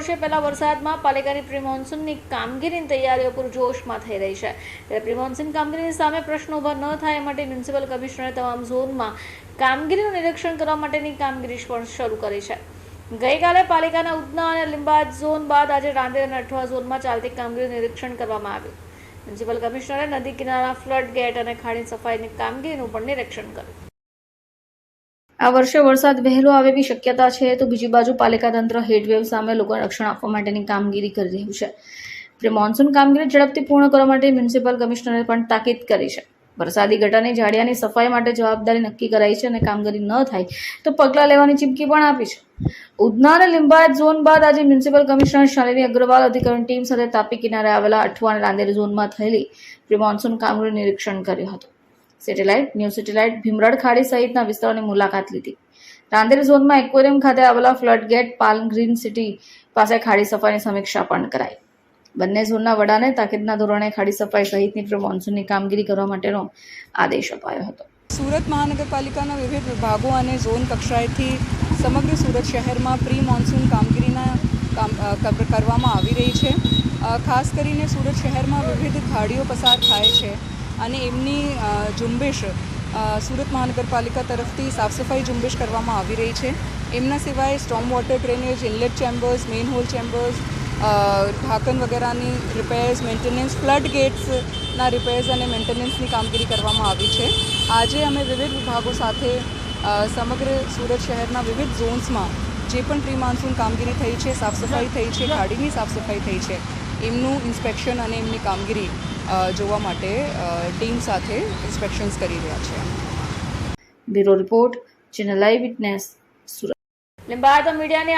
વર્ષે પહેલા વરસાદમાં પાલિકાની પ્રિમોન્સૂનની કામગીરીની તૈયારીઓ પૂરજોશમાં થઈ રહી છે. ત્યારે પ્રિમોન્સૂન કામગીરીની સામે પ્રશ્નો ઊભા ન થાય માટે મ્યુનિસિપલ કમિશનરે તમામ ઝોનમાં કામગીરીનું નિરીક્ષણ કરવા માટેની કામગીરી પણ શરૂ કરી છે. ગઈકાલે પાલિકાના ઉધના અને લીંબાદ ઝોન બાદ આજે રાંદેર અને અઠવા ઝોનમાં ચાલતી કામગીરીનું નિરીક્ષણ કરવામાં આવ્યું. મ્યુનિસિપલ કમિશનરે નદી કિનારા, ફ્લડ ગેટ અને ખાડી સફાઈની કામગીરીનું પણ નિરીક્ષણ કર્યું. આ વર્ષે વરસાદ વહેલો આવે શક્યતા છે તો બીજી બાજુ પાલિકા તંત્ર હેટવેવ સામે લોકોને રક્ષણ આપવા માટેની કામગીરી કરી રહ્યું છે. એટલે મોન્સૂન કામગીરી ઝડપથી પૂર્ણ કરવા માટે મ્યુનિસિપલ કમિશનરે પણ તાકીદ કરી છે. વરસાદી ઘટાની જાડિયાની સફાઈ માટે જવાબદારી નક્કી કરાઈ છે અને કામગીરી ન થાય તો પગલાં લેવાની ચીમકી પણ આપી છે. ઉધના અને લિંબાયત ઝોન બાદ આજે મ્યુનિસિપલ કમિશનર શાલિની અગ્રવાલ અધિકારીની ટીમ સાથે તાપી કિનારે આવેલા અઠવા અને રાંદેર ઝોનમાં થયેલી પ્રી મોન્સૂન કામગીરીનું નિરીક્ષણ કર્યું હતું. સેટેલાઇટ, ન્યૂ સેટેલાઇટ, ભીમરડ ખાડી સહિતના વિસ્તારોની મુલાકાત લીધી. રાંદેર ઝોનમાં એક્વેરિયમ ખાતે આવેલા flood gate Palan green city પાસે ખાડી સફાઈની સમીક્ષા પણ કરાઈ. બંને ઝોનના વડાને તાકીદના ધોરણે ખાડી સફાઈ સહિતની પ્રી મોન્સૂનની કામગીરી કરવા માટેનો આદેશ અપાયો હતો. સુરત મહાનગરપાલિકાના વિવિધ વિભાગો અને ઝોન કક્ષાએથી સમગ્ર સુરત શહેરમાં પ્રી મોન્સૂન કામગીરીના કામ કરવામાં આવી રહી છે. ખાસ કરીને સુરત શહેરમાં વિવિધ ખાડીઓ પસાર થાય છે. અને એમની ઝુંબેશ સુરત મહાનગરપાલિકા તરફથી સાફ સફાઈ ઝુંબેશ કરવામાં આવી રહી છે. એમના સિવાય storm water drainage, inlet chambers, main hole chambers ઢાંકન વગેરેની રિપેર્સ, મેન્ટેનન્સ, ફ્લડ ગેટ્સના રિપેર્સ અને મેન્ટેનન્સની કામગીરી કરવામાં આવી છે. આજે અમે વિવિધ વિભાગો સાથે સમગ્ર સુરત શહેરના વિવિધ ઝોન્સમાં જે પણ પ્રી માન્સૂન કામગીરી થઈ છે સાફ સફાઈ થઈ છે, ખાડીની સાફ સફાઈ થઈ છે, એમનું ઇન્સ્પેક્શન અને એમની કામગીરી જોવા માટે ટીમ સાથે ઇન્સ્પેક્શન્સ કરી રહ્યા છે. Bureau report channel live witness Surat. Limbayat મીડિયાની